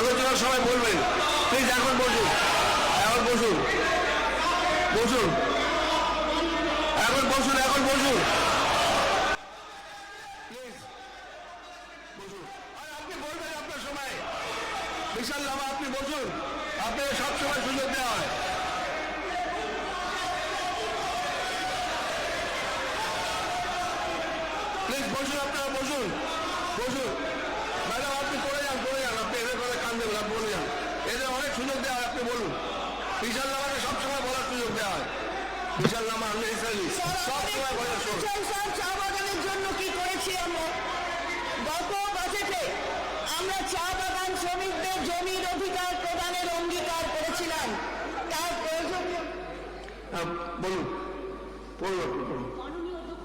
আপনারা সবাই বলবেন। প্লিজ এখন বসুন। এখন বসুন। বসুন। এখন বসুন এখন বসুন। সময়। বিশাল লামা, আপনি বসুন। আপনাকে দেওয়া হয়। বসুন, আপনারা বসুন। বসুন ম্যাডাম আপনি করে যান করে যান আপনি এদের কথা যান এদের অনেক সুযোগ দেওয়া হয় আপনি বলুন। বিশাল নামাকে সবসময় বলার সুযোগ দেওয়া হয়। বিশাল নামা আননেসেসারি সবসময় বলার সুযোগ। চা বাগানের জন্য কি করেছি আমরা? গত বাজেটে আমরা চা বাগান শ্রমিকদের জমির অধিকার প্রদানের অঙ্গীকার করেছিলাম। তার প্রয়োজনীয় হ্যাঁ, বলুন। বলুন বলুন। মাননীয় অধ্যক্ষ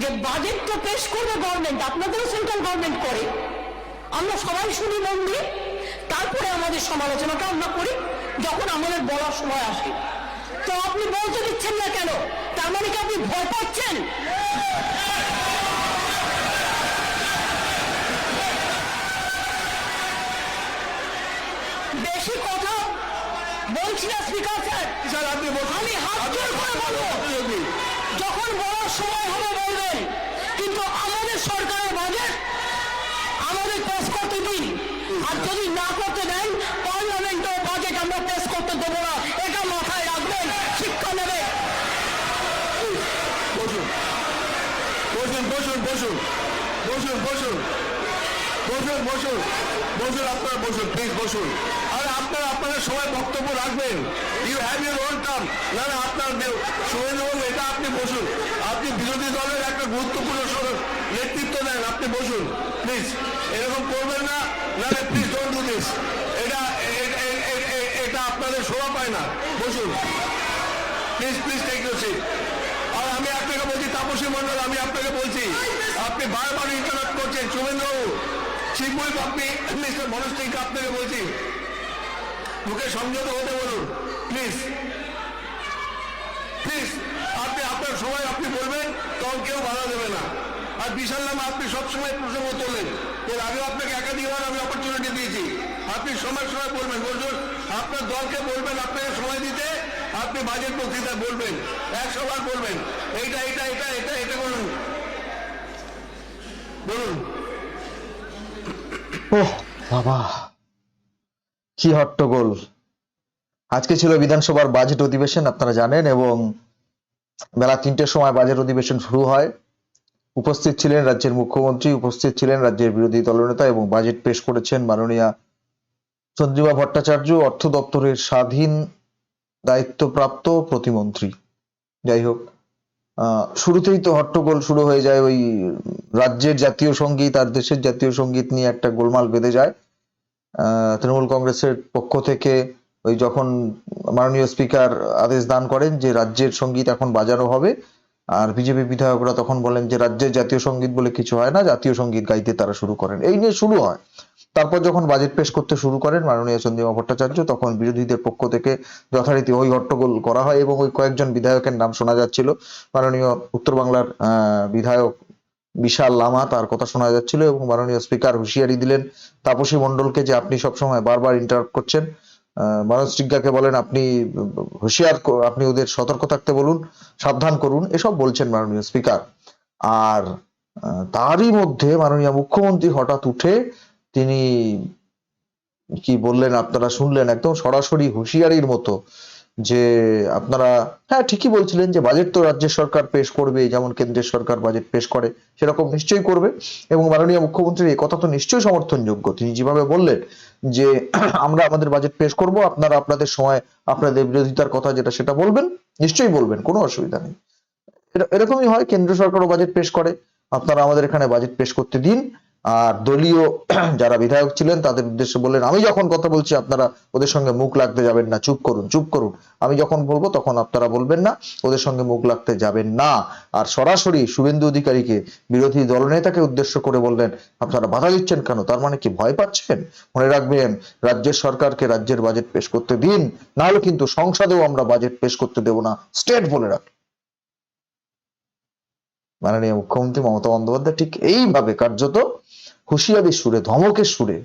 যে বাজেট তো পেশ করবে গভর্নমেন্ট আপনাদেরও সেন্ট্রাল গভর্নমেন্ট করে। আমরা সবাই শুনি মন দিয়ে তারপরে আমাদের সমালোচনাটা আমরা করি যখন আমাদের বলার সময় আসে। তো আপনি বলতে দিচ্ছেন না কেন? তার মানে কি আপনি ভয় পাচ্ছেন? বেশি কথা বলছি না স্পিকার স্যার আমি হাত জোর করে বলব আপনি যখন বলার সময় হবে বলবেন কিন্তু আমাদের সরকারের বাজেট আমাদের পেশ করতে দিন আর যদি না করতে দেন পার্লামেন্টের বাজেট আমরা পেশ করতে দেবো না। এটা মাথায় রাখবেন, শিক্ষা নেবে। বসুন। বসুন বসুন বসুন। বসুন বসুন। বসুন বসুন। বসুন, আপনারা বসুন প্লিজ বসুন। আপনারা আপনাদের সময় বক্তব্য রাখবেন। You have your own term না না, আপনার শুভেন্দুবাবু এটা আপনি বসুন। আপনি বিরোধী দলের একটা গুরুত্বপূর্ণ নেতৃত্ব দেন, আপনি বসুন। প্লিজ এরকম করবেন না। না প্লিজ ডোন্ট ডু দিস এটা এটা আপনাদের শোভা পায় না। বসুন। Please please take your seat আর আমি আপনাকে বলছি, তাপসী মন্ডল আমি আপনাকে বলছি, আপনি বারবার ইন্টারাপ্ট করছেন। শুভেন্দ্রবাবু শিবুই আপনি মিস্টার মনোজ মনস্টিকে আপনাকে বলছি মুখে সংযত হতে বলুন। প্লিজ প্লিজ আপনি, আপনার সময় আপনি বলবেন, তখন কেউ বাধা দেবে না। আর বিশাল নাম আপনি সবসময় প্রসঙ্গ তোলেন। এর আগে আপনাকে একাধিকবার আমি অপরচুনিটি দিয়েছি। আপনি সময় সময় বলবেন, বলুন, আপনার দলকে বলবেন, আপনাকে সময় দিতে, আপনি বাজেট বক্তৃতা বলবেন একশো বার বলবেন, এইটা এটা এটা এটা এটা বলুন বলুন। ওহ, বাবা। কি হট্টগোল? আজকে ছিল বিধানসভার বাজেট অধিবেশন, আপনারা জানেন, এবং বেলা তিনটের সময় বাজেট অধিবেশন শুরু হয়। উপস্থিত ছিলেন রাজ্যের মুখ্যমন্ত্রী, উপস্থিত ছিলেন রাজ্যের বিরোধী দলনেতা এবং বাজেট পেশ করেছেন মাননীয়া চন্দ্রিমা ভট্টাচার্য, অর্থ দপ্তরের স্বাধীন দায়িত্বপ্রাপ্ত প্রতিমন্ত্রী। যাই হোক শুরুতেই তো হট্টগোল শুরু হয়ে যায়, ওই রাজ্যের জাতীয় সংগীত আর দেশের জাতীয় সংগীত নিয়ে একটা গোলমাল বেঁধে যায়। তৃণমূল কংগ্রেসের পক্ষ থেকে ওই যখন মাননীয় স্পিকার আদেশ দান করেন যে রাজ্যের সংগীত এখন বাজানো হবে, আর বিজেপি বিধায়করা তখন বলেন যে রাজ্যের জাতীয় সংগীত বলে কিছু হয় না, জাতীয় সংগীত গাইতে তারা শুরু করেন। এই নিয়ে শুরু হয়। তারপর যখন বাজেট পেশ করতে শুরু করেন মাননীয় চন্দ্রিমা ভট্টাচার্য, তখন বিরোধীদের পক্ষ থেকে যথারীতি ওই হট্টগোল করা হয় এবং ওই কয়েকজন বিধায়কের নাম শোনা যাচ্ছিল। মাননীয় উত্তর বাংলার বিধায়ক বিশাল লামা তার কথা শোনা যাচ্ছিল এবং মাননীয় স্পিকার হুঁশিয়ারি দিলেন, তাপসী মণ্ডলকে যে আপনি সবসময় বারবার ইন্টারাপ্ট করছেন। মনোজ টিগ্গাকে বলেন, আপনি হুঁশিয়ার আপনি ওদের সতর্ক থাকতে বলুন, সাবধান করুন, এসব বলছেন মাননীয় স্পিকার। আর তারই মধ্যে মাননীয় মুখ্যমন্ত্রী হঠাৎ উঠে তিনি কি বললেন, আপনারা শুনলেন, একদম সরাসরি হুঁশিয়ারির মতো যে আপনারা হ্যাঁ ঠিকই বলছিলেন যে বাজেট তো রাজ্য সরকার পেশ করবে, যেমন কেন্দ্রের সরকার বাজেট পেশ করে, সেরকম নিশ্চয়ই করবে। এবং মাননীয় মুখ্যমন্ত্রীর এই কথা তো নিশ্চয়ই সমর্থনযোগ্য। তিনি যেভাবে বললেন যে, আমরা আমাদের বাজেট পেশ করব, আপনারা আপনাদের সময়, আপনাদের বিরোধিতার কথা যেটা সেটা বলবেন, নিশ্চয়ই বলবেন, কোনো অসুবিধা নেই। এরকমই হয়, কেন্দ্র সরকারও বাজেট পেশ করে, আপনারা আমাদের এখানে বাজেট পেশ করতে দিন। আর দলীয় যারা বিধায়ক ছিলেন, তাদের উদ্দেশ্যে বললেন, আমি যখন কথা বলছি, আপনারা ওদের সঙ্গে মুখ লাগতে যাবেন না। চুপ করুন চুপ করুন। আমি যখন বলব, তখন আপনারা বলবেন না, ওদের সঙ্গে মুখ লাগতে যাবেন না। আর সরাসরি শুভেন্দু অধিকারীকে বিরোধী দলনেতাকে উদ্দেশ্য করে বললেন, আপনারা বাধা দিচ্ছেন কেন? তার মানে কি ভয় পাচ্ছেন? মনে রাখবেন, রাজ্যের সরকারকে রাজ্যের বাজেট পেশ করতে দিন না হলে কিন্তু সংসদেও আমরা বাজেট পেশ করতে দেব না। স্টেট বলে রাখ। মাননীয় মুখ্যমন্ত্রী মমতা বন্দ্যোপাধ্যায় ঠিক এইভাবে কার্যত হুঁশিয়ারি সুরে, ধমকের সুরে,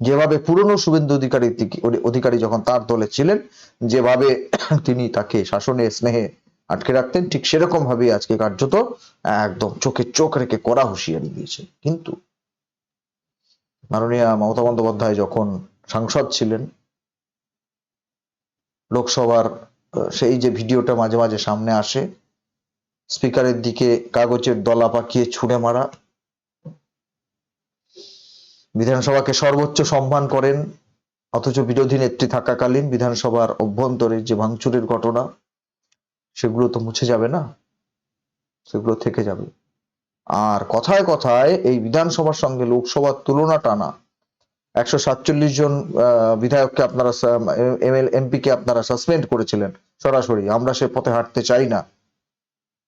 যেভাবে পুরনো শুভেন্দু অধিকারী অধিকারী যখন তার দলে ছিলেন, যেভাবে তিনি তাকে শাসনে, স্নেহে আটকে রাখতেন, ঠিক সেরকম ভাবে আজকে কার্যত একদম চোখে চোখ রেখে কড়া হুঁশিয়ারি দিয়েছে। কিন্তু মাননীয় মমতা বন্দ্যোপাধ্যায় যখন সাংসদ ছিলেন, লোকসভার সেই যে ভিডিওটা মাঝে মাঝে সামনে আসে স্পিকারের দিকে কাগজের দলা পাকিয়ে ছুঁড়ে মারা। বিধানসভাকে সর্বোচ্চ সম্মান করেন, অথচ বিরোধী নেত্রী থাকাকালীন বিধানসভার অভ্যন্তরে যে ভাঙচুরের ঘটনা, সেগুলো তো মুছে যাবে না, সেগুলো থেকে যাবে। আর কথায় কথায় এই বিধানসভার সঙ্গে লোকসভার তুলনা টানা। একশো সাতচল্লিশ জন বিধায়ককে আপনারা এমপি কে আপনারা সাসপেন্ড করেছিলেন সরাসরি। আমরা সে পথে হাঁটতে চাই না।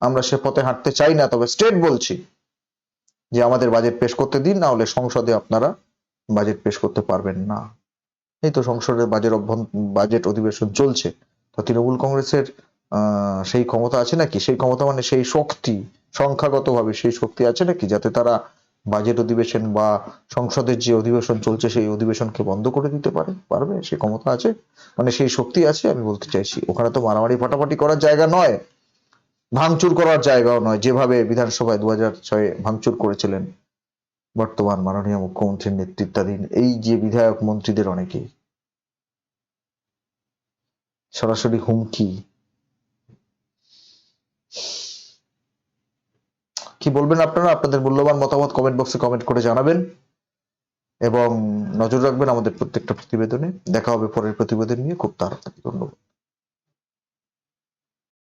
আমরা সে পথে হাঁটতে চাই না, তবে স্টেট বলছি যে আমাদের বাজেট পেশ করতে দিন, না হলে সংসদে আপনারা বাজেট পেশ করতে পারবেন না। এই তো সংসদের বাজেট বাজেট অধিবেশন চলছে। তো তৃণমূল কংগ্রেসের সেই ক্ষমতা আছে নাকি? সেই ক্ষমতা মানে সেই শক্তি, সংখ্যাগতভাবে সেই শক্তি আছে নাকি? যাতে তারা বাজেট অধিবেশন বা সংসদের যে অধিবেশন চলছে, সেই অধিবেশনকে বন্ধ করে দিতে পারে, পারবে? সে ক্ষমতা আছে? মানে সেই শক্তি আছে, আমি বলতে চাইছি। ওখানে তো মারামারি ফাটাফাটি করার জায়গা নয়। ভাঙচুর করার জায়গাও নয়, যেভাবে বিধানসভায় দু হাজার ছয়ে ভাঙচুর করেছিলেন বর্তমান মাননীয় মুখ্যমন্ত্রীর নেতৃত্বাধীন এই যে বিধায়ক মন্ত্রীদের অনেকেই। সরাসরি হুমকি। কি বলবেন আপনারা? আপনাদের মূল্যবান মতামত কমেন্ট বক্সে কমেন্ট করে জানাবেন এবং নজর রাখবেন আমাদের প্রত্যেকটা প্রতিবেদনে। দেখা হবে পরের প্রতিবেদন নিয়ে। খুব তাড়াতাড়ি, ধন্যবাদ।